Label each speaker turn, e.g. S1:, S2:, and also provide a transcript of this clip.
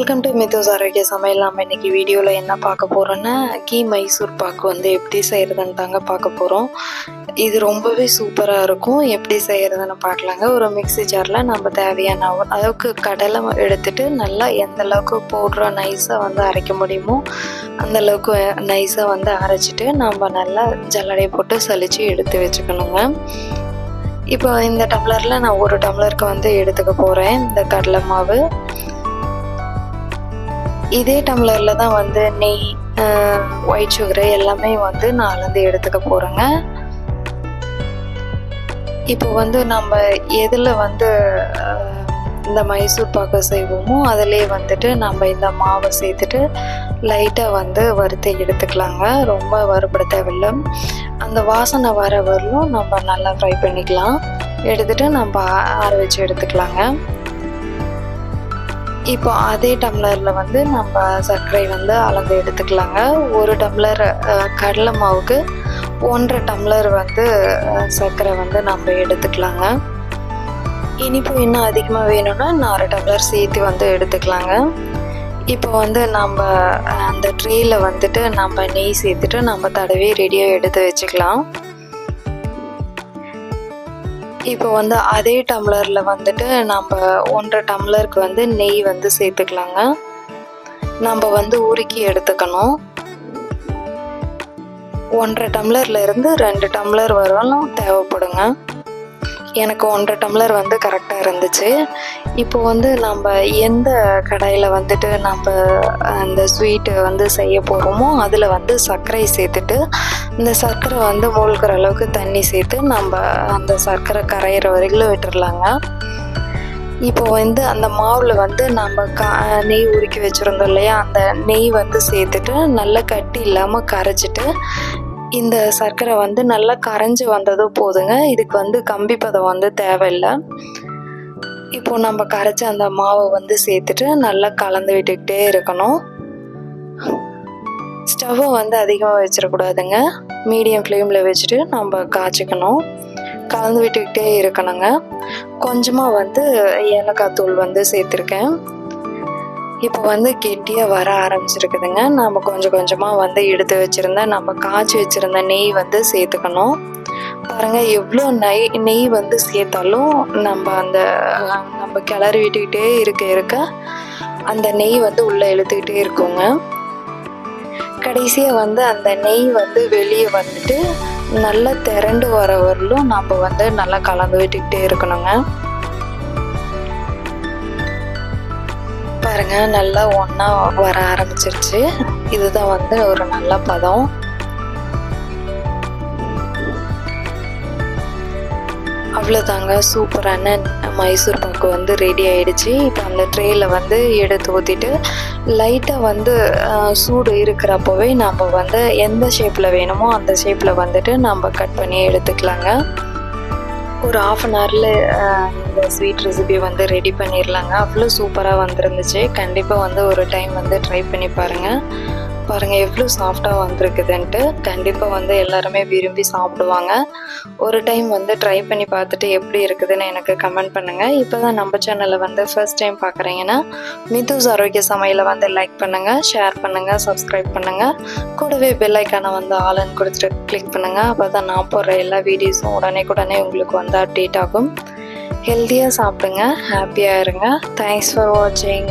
S1: Welcome to Mythos ஆரோக்கிய சமையல் நம்ம இன்னைக்கு வீடியோவில் என்ன பார்க்க போகிறோன்னா கீ மைசூர் பாக்கு வந்து எப்படி செய்கிறதுன்னு தாங்க பார்க்க போகிறோம் இது ரொம்பவே சூப்பராக இருக்கும். எப்படி செய்கிறதுன்னு பார்க்கலாங்க. ஒரு மிக்ஸி ஜாரில் நம்ம தேவையான அளவுக்கு கடலை எடுத்துட்டு நல்லா எந்த அளவுக்கு பவுட்ராக நைஸாக வந்து அரைக்க முடியுமோ அந்த அளவுக்கு நைஸாக வந்து அரைச்சிட்டு நம்ம நல்லா ஜல்லடை போட்டு சலித்து எடுத்து வச்சுக்கணுங்க. இப்போ இந்த டம்ளரில் நான் ஒரு டம்ளருக்கு வந்து எடுத்துக்க போகிறேன் இந்த கடலை மாவு. இதே டம்ளரில் தான் வந்து நெய் ஒயிட் சுகரு எல்லாமே வந்து நான் அளந்து எடுத்துக்க போகிறேங்க இப்போ வந்து நம்ம எதில் வந்து இந்த மைசூர் பாக்கு செய்வோமோ அதிலே வந்துட்டு நம்ம இந்த மாவை சேர்த்துட்டு லைட்டாக வந்து வறுத்து எடுத்துக்கலாங்க. ரொம்ப வறுபட தேவையில்லை அந்த வாசனை வர வரலும் நம்ம நல்லா ஃப்ரை பண்ணிக்கலாம். எடுத்துட்டு நம்ம ஆ- ஆற வச்சு எடுத்துக்கலாங்க. இப்போ அதே டம்ளரில் வந்து நம்ம சர்க்கரை வந்து அளந்து எடுத்துக்கலாங்க. ஒரு டம்ளர் கடலை மாவுக்கு ஒன்றரை டம்ளர் வந்து சர்க்கரை வந்து நம்ம எடுத்துக்கலாங்க. இனிப்பு இன்னும் அதிகமாக வேணும்னா நான் அரை டம்ளர் சேர்த்து வந்து எடுத்துக்கலாங்க. இப்போ வந்து நம்ம அந்த ட்ரேயில் வந்துட்டு நம்ம நெய் சேர்த்துட்டு நம்ம தடவி ரெடியாக எடுத்து வச்சுக்கலாம். இப்போ வந்து அதே டம்ளரில் வந்துட்டு நம்ம ஒன்றரை டம்ளருக்கு வந்து நெய் வந்து சேர்த்துக்கலாங்க. நம்ம வந்து உருக்கி எடுத்துக்கணும். ஒன்றரை டம்ளர்ல இருந்து ரெண்டு டம்ளர் வரலும் தேவைப்படுங்க. எனக்கு ஒன்றரை டம்ளர் வந்து கரெக்டாக இருந்துச்சு. இப்போ வந்து நம்ம எந்த கடாயில் வந்துட்டு நம்ம அந்த ஸ்வீட்டு வந்து செய்ய போகிறோமோ அதில் வந்து சர்க்கரை சேர்த்துட்டு இந்த சர்க்கரை வந்து மூழ்கிற அளவுக்கு தண்ணி சேர்த்து நம்ம அந்த சர்க்கரை கரையிற வரைக்கும் விட்டுடலாங்க இப்போ வந்து அந்த மாவில் வந்து நம்ம கா நெய் உருக்கி வச்சுருந்தோம் இல்லையா அந்த நெய் வந்து சேர்த்துட்டு நல்லா கட்டி இல்லாமல் கரைச்சிட்டு இந்த சர்க்கரை வந்து நல்லா கரைஞ்சி வந்ததும் போதுங்க. இதுக்கு வந்து கம்பி பதம் வந்து தேவையில்லை. இப்போ நம்ம கரைச்ச அந்த மாவை வந்து சேர்த்துட்டு நல்லா கலந்து விட்டுக்கிட்டே இருக்கணும். ஸ்டவ்வை வந்து அதிகமாக வச்சிடக்கூடாதுங்க. மீடியம் ஃப்ளேமில் வச்சுட்டு நம்ம காய்ச்சிக்கணும். கலந்து விட்டுக்கிட்டே இருக்கணுங்க. கொஞ்சமாக வந்து ஏலக்காய் தூள் வந்து சேர்த்துருக்கேன். இப்போ வந்து கெட்டியாக வர ஆரம்பிச்சிருக்குதுங்க. நம்ம கொஞ்சம் கொஞ்சமாக வந்து எடுத்து வச்சுருந்த நம்ம காய்ச்சி வச்சுருந்த நெய் வந்து சேர்த்துக்கணும். பாருங்கள் எவ்வளோ நெய் நெய் வந்து சேர்த்தாலும் நம்ம அந்த நம்ம கிளறி விட்டுக்கிட்டே இருக்க இருக்க அந்த நெய் வந்து உள்ளே இழுத்துக்கிட்டே இருக்குங்க. கடைசியாக வந்து அந்த நெய் வந்து வெளியே வந்துட்டு நல்லா திரண்டு வர வரலும் நம்ம வந்து நல்லா கலந்து விட்டுக்கிட்டே இருக்கணுங்க. பாருங்க நல்லா ஒன்றா வர ஆரம்பிச்சிருச்சு. இதுதான் வந்து ஒரு நல்ல பதம். அவ்வளோதாங்க சூப்பரான மைசூர் பாக்கு வந்து ரெடி ஆயிடுச்சு. இப்போ அந்த ட்ரேயில் வந்து எடுத்து ஊற்றிட்டு லைட்டாக வந்து சூடு இருக்கிறப்பவே நம்ம வந்து எந்த ஷேப்பில் வேணுமோ அந்த ஷேப்பில் வந்துட்டு நம்ம கட் பண்ணி எடுத்துக்கலாங்க. ஒரு ஆஃப் அன் ஹவரில் இந்த ஸ்வீட் ரெசிபி வந்து ரெடி பண்ணிடலாங்க அவ்வளோ சூப்பராக வந்துருந்துச்சு. கண்டிப்பாக வந்து ஒரு டைம் வந்து ட்ரை பண்ணி பாருங்கள் பாருங்கள் எவ்வளோ சாஃப்டாக வந்திருக்குதுன்ட்டு கண்டிப்பாக வந்து எல்லாருமே விரும்பி சாப்பிடுவாங்க. ஒரு டைம் வந்து ட்ரை பண்ணி பார்த்துட்டு எப்படி இருக்குதுன்னு எனக்கு கமெண்ட் பண்ணுங்கள் இப்போ தான் நம்ம சேனலை வந்து ஃபர்ஸ்ட் டைம் பார்க்குறீங்கன்னா மிதுஸ் ஆரோக்கிய சமையலை வந்து லைக் பண்ணுங்கள் ஷேர் பண்ணுங்கள் சப்ஸ்கிரைப் பண்ணுங்கள் கூடவே பெல் வந்து ஆலன் கொடுத்துட்டு கிளிக் பண்ணுங்கள் அப்போ தான் நான் போடுற எல்லா வீடியோஸும் உடனே உடனே உங்களுக்கு வந்து அப்டேட் ஆகும். ஹெல்த்தியாக சாப்பிடுங்க ஹாப்பியாக இருங்க. தேங்க்ஸ் ஃபார் வாட்சிங்